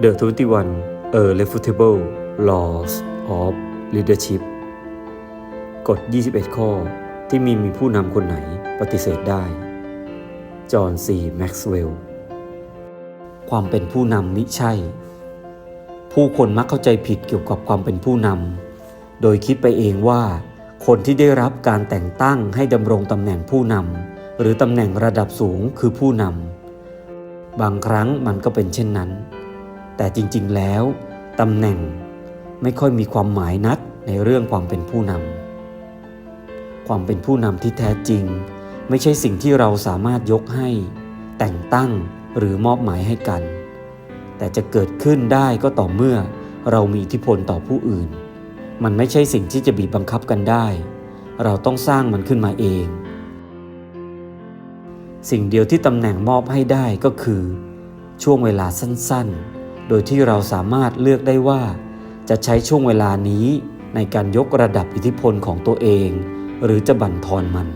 The 21 Irrefutable Laws of Leadership กฎ 21 ข้อที่มีมีผู้นำคนไหนปฏิเสธได้ จอห์นซีแม็กซ์เวลล์ความเป็นผู้นำมิใช่ ผู้คนมักเข้าใจผิดเกี่ยวกับความเป็นผู้นำ โดยคิดไปเองว่า คนที่ได้รับการแต่งตั้งให้ดำรงตำแหน่งผู้นำหรือตำแหน่งระดับสูงคือผู้นำ บางครั้งมันก็เป็นเช่นนั้น แต่จริงๆแล้วตำแหน่งไม่ค่อยมีความหมายนักในเรื่องความเป็นผู้นำความเป็นผู้นำที่แท้จริง ไม่ใช่สิ่งที่เราสามารถยกให้ แต่งตั้งหรือมอบหมายให้กัน แต่จะเกิดขึ้นได้ก็ต่อเมื่อเรามีอิทธิพลต่อผู้อื่น มันไม่ใช่สิ่งที่จะบีบบังคับกันได้ เราต้องสร้างมันขึ้นมาเอง สิ่งเดียวที่ตำแหน่งมอบให้ได้ก็คือ ช่วงเวลาสั้นๆ โดยที่เราสามารถเลือกได้ว่า จะใช้ช่วงเวลานี้ในการยกระดับอิทธิพลของตัวเอง หรือจะบั่นทอนมัน